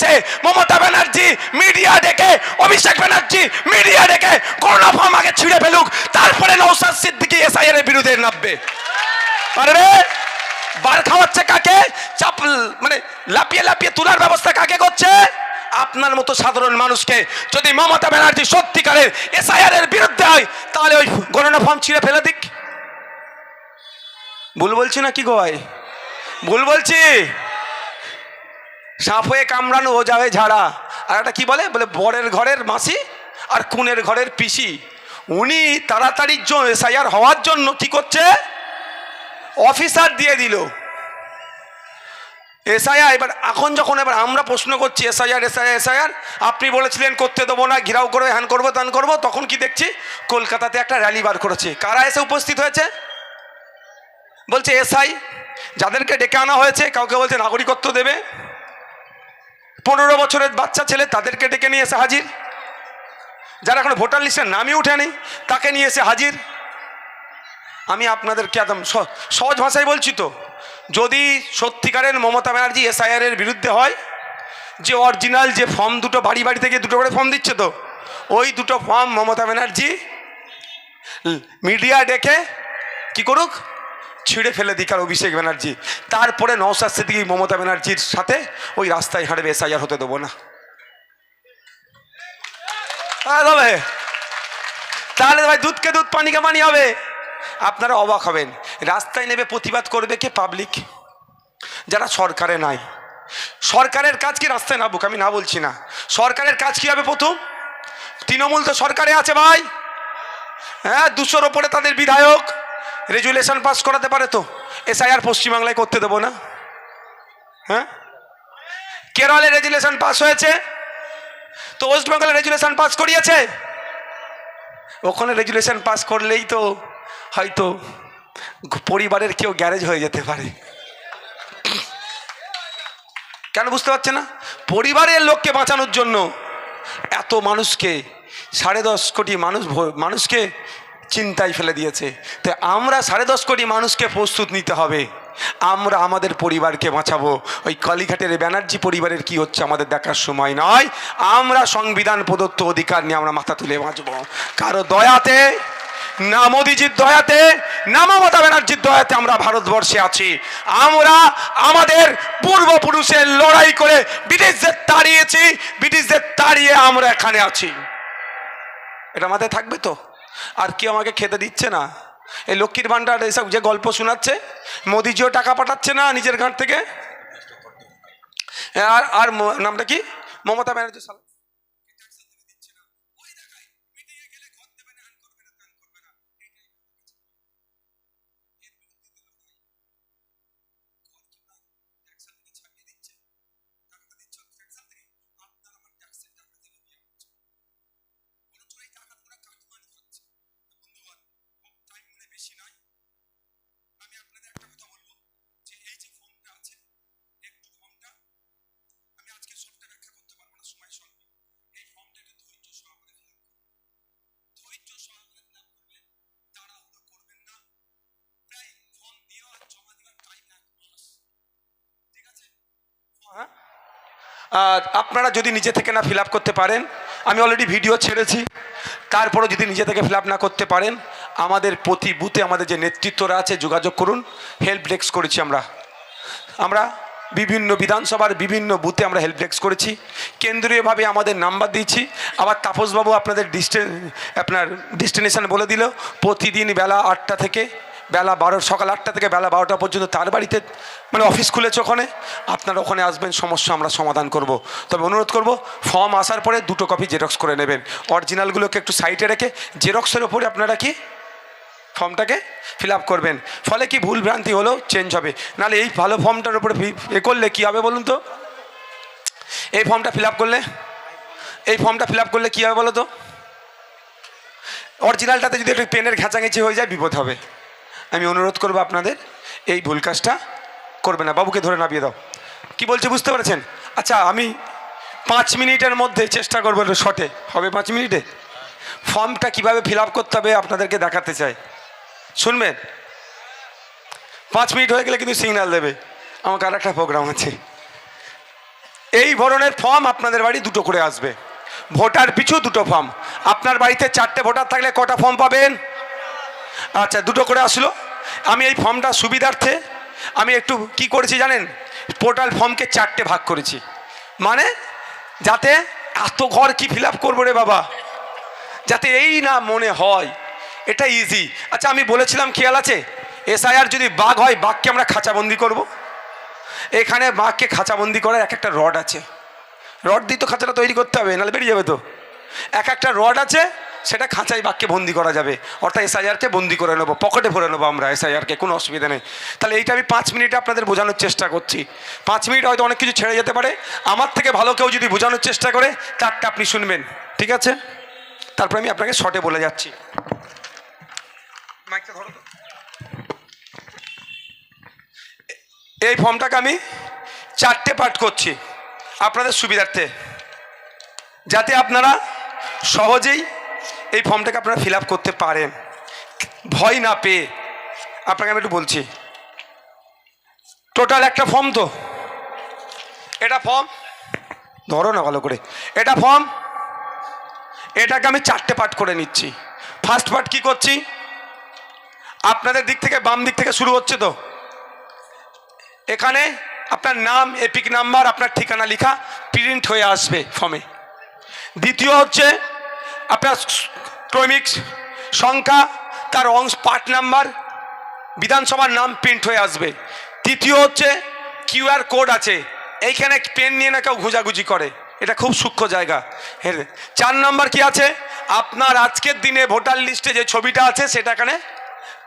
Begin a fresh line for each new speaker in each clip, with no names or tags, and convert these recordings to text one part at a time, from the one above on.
দিয়েছে মমতা ব্যানার্জি মিডিয়া ডেকে অভিষেক ব্যানার্জি মিডিয়া ডেকে করোনা ফর্ম আগে ছিঁড়ে ফেলুক, তারপরে নৌসাদ সিদ্দিকি এসআইআর এর বিরুদ্ধে নামবে। পারবে বার খাওয়াচ্ছে কাকে? চাপ মানে লাপিয়ে লাপিয়ে তোলার ব্যবস্থা কাকে করছে? আপনার মতো সাধারণ মানুষকে যদি মমতা ব্যানার্জি সত্যিকারের এসআইআর এর বিরুদ্ধে হয়, তাহলে ওই গণনা ফর্ম ছিঁড়ে ফেলে দিক। ভুল বলছি না কি গোয় ভুল বলছি? সাপ হয়ে কামড়ানো ও যাবে ঝাড়া। আর একটা কি বলে? বলে বরের ঘরের মাসি আর কুনের ঘরের পিসি। উনি তাড়াতাড়ির জন্য এসআইআর হওয়ার জন্য কি করছে? অফিসার দিয়ে দিল। এসআইআর, এবার এখন যখন এবার আমরা প্রশ্ন করছি, এসআইআর এসআইআর এসআইআর, আপনি বলেছিলেন করতে দেবো না, ঘিরাও করবে হ্যান করব, ত্যান করব, তখন কি দেখছি? কলকাতাতে একটা র্যালি বার করেছে। কারা এসে উপস্থিত হয়েছে? বলছে এসআই, যাদেরকে ডেকে আনা হয়েছে, কাউকে বলছে নাগরিকত্ব দেবে। পনেরো বছরের বাচ্চা ছেলে তাদেরকে ডেকে নিয়ে এসে হাজির। যারা এখন ভোটার লিস্টের নামই উঠেনি, তাকে নিয়ে এসে হাজির। আমি আপনাদেরকে একদম সহজ ভাষায় বলছি তো, যদি সত্যিকারের মমতা ব্যানার্জি এসআইআর এর বিরুদ্ধে হয়, যে অরিজিনাল যে ফর্ম দুটো বাড়ি বাড়ি থেকে দুটো করে ফর্ম দিচ্ছে তো, ওই দুটো ফর্ম মমতা ব্যানার্জি মিডিয়া ডেকে কি করুক ছিঁড়ে ফেলে দিক আর অভিষেক ব্যানার্জি। তারপরে নওসাদ সিদ্দিকি, মমতা ব্যানার্জির সাথে ওই রাস্তায় হাঁটবে, এসআইআর হতে দেবো না। তাহলে ভাই, দুধকে দুধ পানি হবে। আপনারা অবাক হবেন। রাস্তায় নেবে, প্রতিবাদ করবে কে? পাবলিক। যারা সরকারে নাই। সরকারের কাজ কি রাস্তায় নামুক? আমি না বলছি না। সরকারের কাজ কি হবে প্রথম? তৃণমূল তো সরকারে আছে ভাই। হ্যাঁ দুশোর ওপরে তাদের বিধায়ক। রেজুলেশন পাস করাতে পারে তো? এসআইআর পশ্চিমবাংলায় করতে দেবো না। হ্যাঁ? কেরলে রেজুলেশন পাস হয়েছে? তো ওয়েস্ট বেঙ্গলে রেজুলেশন পাস করিয়েছে? ওখানে রেজুলেশন পাস করলেই তো হয়তো পরিবারের কেউ গ্যারেজ হয়ে যেতে পারে। কেন বুঝতে পারছে না? পরিবারের লোককে বাঁচানোর জন্য এত মানুষকে, সাড়ে দশ কোটি মানুষ মানুষকে চিন্তায় ফেলে দিয়েছে। তো আমরা সাড়ে দশ কোটি মানুষকে প্রস্তুত নিতে হবে। আমরা আমাদের পরিবারকে বাঁচাবো। ওই কালীঘাটের ব্যানার্জি পরিবারের কি হচ্ছে আমাদের দেখার সময় নয়। আমরা সংবিধান প্রদত্ত অধিকার নিয়ে আমরা মাথা তুলে বাঁচবো। কারও দয়াতে, না মোদিজির দয়াতে, না মমতা ব্যানার্জির দয়াতে আমরা ভারতবর্ষে আছি। আমরা আমাদের পূর্বপুরুষের লড়াই করে ব্রিটিশদের তাড়িয়েছি। ব্রিটিশদের তাড়িয়ে আমরা এখানে আছি। এটা মাথায় থাকবে তো? আর কেউ আমাকে খেতে দিচ্ছে না। এই লক্ষ্মীর ভাণ্ডার এসব যে গল্প শোনাচ্ছে, মোদিজিও টাকা পাঠাচ্ছে না নিজের ঘাট থেকে? আর আর নামটা কি? মমতা ব্যানার্জি সালা আপনারা যদি নিজে থেকে না ফিল করতে পারেন, আমি অলরেডি ভিডিও ছেড়েছি তারপরে যদি নিজে থেকে ফিল না করতে পারেন, আমাদের প্রতি বুথে আমাদের যে নেতৃত্বরা আছে, যোগাযোগ করুন হেল্প ডেস্ক করেছি আমরা। আমরা বিভিন্ন বিধানসভার বিভিন্ন বুথে আমরা হেল্প ডেস্ক করেছি। কেন্দ্রীয়ভাবে আমাদের নাম্বার দিয়েছি। আবার তাপসবাবু আপনাদের ডিস্টে আপনার ডেস্টিনেশন বলে দিল, প্রতিদিন বেলা আটটা থেকে বেলা বারো, সকাল আটটা থেকে বেলা বারোটা পর্যন্ত তার বাড়িতে মানে অফিস খুলেছে ওখানে। আপনারা ওখানে আসবেন, সমস্যা আমরা সমাধান করব। তবে অনুরোধ করব ফর্ম আসার পরে দুটো কপি জেরক্স করে নেবেন। অরিজিনালগুলোকে একটু সাইডে রেখে জেরক্সের ওপরে আপনারা কি ফর্মটাকে ফিল আপ করবেন। ফলে কি ভুল ভ্রান্তি হলেও চেঞ্জ হবে। নাহলে এই ভালো ফর্মটার উপরে এ করলে কী হবে বলুন তো? এই ফর্মটা ফিল আপ করলে, এই ফর্মটা ফিল আপ করলে কী হবে বলো তো? অরিজিনালটাতে যদি একটু পেনের ঘেঁচাঘেঁচি হয়ে যায়, বিপদ হবে। আমি অনুরোধ করব আপনাদের, এই ভুল কাজটা করবে না। বাবুকে ধরে নামিয়ে দাও। কি বলছে বুঝতে পেরেছেন? আচ্ছা আমি পাঁচ মিনিটের মধ্যে চেষ্টা করব শটে হবে পাঁচ মিনিটে? ফর্মটা কীভাবে ফিল করতে হবে আপনাদেরকে দেখাতে চাই। শুনবেন? পাঁচ মিনিট হয়ে গেলে কিন্তু সিগন্যাল দেবে। আমাকে আর একটা প্রোগ্রাম আছে। এই ধরনের ফর্ম আপনাদের বাড়ি দুটো করে আসবে। ভোটার পিছু দুটো ফর্ম। আপনার বাড়িতে চারটে ভোটার থাকলে কটা ফর্ম পাবেন? আচ্ছা দুটো করে আসলো। আমি এই ফর্মটা সুবিধার্থে, আমি একটু কি করেছি জানেন? পোর্টাল ফর্মকে চারটে ভাগ করেছি। মানে যাতে এত ঘর কি ফিল আপ করব রে বাবা? যাতে এই না মনে হয়। এটা ইজি আচ্ছা আমি বলেছিলাম, খেয়াল আছে? এসআইআর যদি বাঘ হয়, বাঘকে আমরা খাঁচাবন্দি করব। এখানে বাঘকে খাঁচাবন্দি করার এক একটা রড আছে। রড দিয়ে তো খাঁচাটা তৈরি করতে হবে, নাহলে বেরিয়ে যাবে তো। এক একটা রড আছে সেটা খাঁচায় বাক্যে বন্দি করা যাবে। অর্থাৎ এসআইআরকে বন্দি করে নেব, পকেটে ভরে নেব আমরা এসআইআরকে, কোনো অসুবিধা নেই। তাহলে এইটা আমি পাঁচ মিনিটে আপনাদের বোঝানোর চেষ্টা করছি। পাঁচ মিনিট হয়তো অনেক কিছু ছেড়ে যেতে পারে। আমার থেকে ভালো কেউ যদি বোঝানোর চেষ্টা করে তারটা আপনি শুনবেন। ঠিক আছে? তারপরে আমি আপনাকে শর্টে বলে যাচ্ছি। এই ফর্মটাকে আমি চারটে পাঠ করছি আপনাদের সুবিধার্থে। যাতে আপনারা সহজেই এই ফর্মটাকে আপনারা ফিল করতে পারেন। ভয় না পেয়ে। আপনাকে আমি একটু বলছি। টোটাল একটা ফর্ম তো। এটা ফর্ম ধরো না ভালো করে। এটা ফর্ম এটাকে আমি চারটে পার্ট করে নিচ্ছি। ফার্স্ট পার্ট কি করছি? আপনাদের দিক থেকে বাম দিক থেকে শুরু হচ্ছে তো। এখানে আপনার নাম, এপিক নাম্বার, আপনার ঠিকানা লেখা প্রিন্ট হয়ে আসবে ফর্মে দ্বিতীয় হচ্ছে, আপনার ক্রমিক সংখ্যা, তার অংশ পার্ট নাম্বার, বিধানসভার নাম প্রিন্ট হয়ে আসবে। তৃতীয় হচ্ছে কিউআর কোড আছে। এইখানে পেন নিয়ে না কেউ গুজাগুজি করে। এটা খুব সূক্ষ্ম জায়গা। হ্যাঁ চার নাম্বার কি আছে? আপনার আজকের দিনে ভোটার লিস্টে যে ছবিটা আছে, সেটা এখানে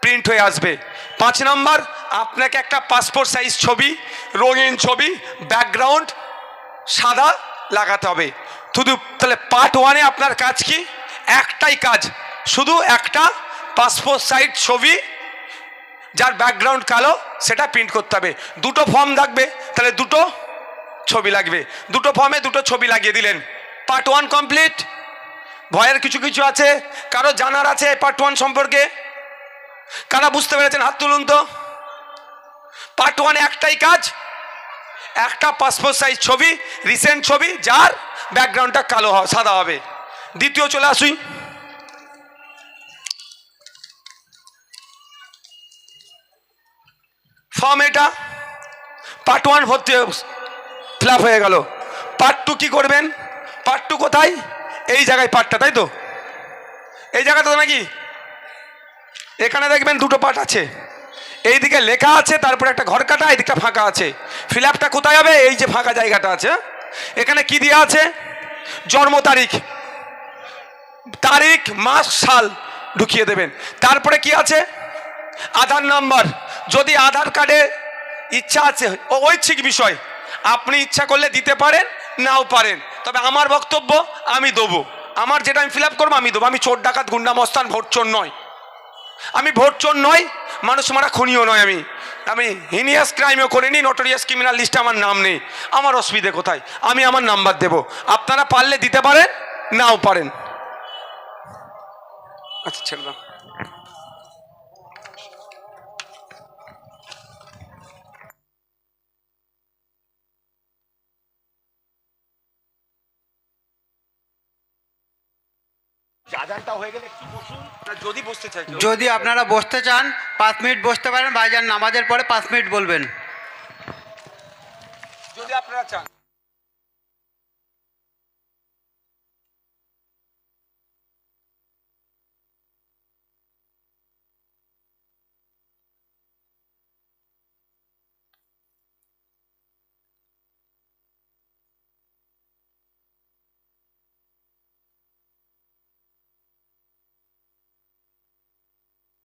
প্রিন্ট হয়ে আসবে। পাঁচ নাম্বার, আপনাকে একটা পাসপোর্ট সাইজ ছবি, রঙিন ছবি ব্যাকগ্রাউন্ড সাদা লাগাতে হবে। শুধু, তাহলে পার্ট ওয়ানে আপনার কাজ কি? একটাই কাজ, শুধু একটা পাসপোর্ট সাইজ ছবি, যার ব্যাকগ্রাউন্ড কালো, সেটা প্রিন্ট করতে হবে। দুটো ফর্ম থাকবে, তাহলে দুটো ছবি লাগবে। দুটো ফর্মে দুটো ছবি লাগিয়ে দিলেন। পার্ট ওয়ান কমপ্লিট ভয়ের কিছু কিছু আছে, কারও জানার আছে পার্ট ওয়ান সম্পর্কে? কারা বুঝতে পেরেছেন? হাত তুলুন তো। পার্ট ওয়ান একটাই কাজ, একটা পাসপোর্ট সাইজ ছবি রিসেন্ট ছবি, যার ব্যাকগ্রাউন্ডটা কালো সাদা হবে। দ্বিতীয় চলে আসুই। ফর্ম এটা। পার্ট ওয়ান ভর্তি ফিল হয়ে গেল। পার্ট টু কী করবেন? পার্ট টু কোথায়? এই জায়গায় পার্টটা তাই তো? এই জায়গাটা তো নাকি এখানে দেখবেন দুটো পার্ট আছে। এইদিকে লেখা আছে, তারপরে একটা ঘর কাটা এদিকটা ফাঁকা আছে। ফিল কোথায় হবে? এই যে ফাঁকা জায়গাটা আছে। এখানে কি দেওয়া আছে? জন্ম তারিখ। তারিখ, মাস, সাল ঢুকিয়ে দেবেন। তারপরে কি আছে? আধার নাম্বার। যদি আধার কার্ডে ইচ্ছা আছে ঐচ্ছিক বিষয়, আপনি ইচ্ছা করলে দিতে পারেন, নাও পারেন। তবে আমার বক্তব্য, আমি দেবো। আমার যেটা আমি ফিল আপ করব, আমি দেবো। আমি চোর ডাকাত, গুন্ডা মস্তান ভোট চোর নয়। আমি ভোট চোর নয়, মানুষ মারা খুনিও নয় আমি। আমি হিনিয়াস ক্রাইমও করিনি নটোরিয়াস ক্রিমিনাল লিস্টে আমার নাম নেই। আমার অসুবিধে কোথায়? আমি আমার নাম্বার দেব। আপনারা পারলে দিতে পারেন, নাও পারেন। আচ্ছা ছেড়ে দাও। আজানটা হয়ে গেলে একটু বসুন? যদি বসতে চাই
যদি আপনারা বসতে চান পাঁচ মিনিট বসতে পারেন ভাইজান নামাজের পরে পাঁচ মিনিট বলবেন।
যদি আপনারা চান।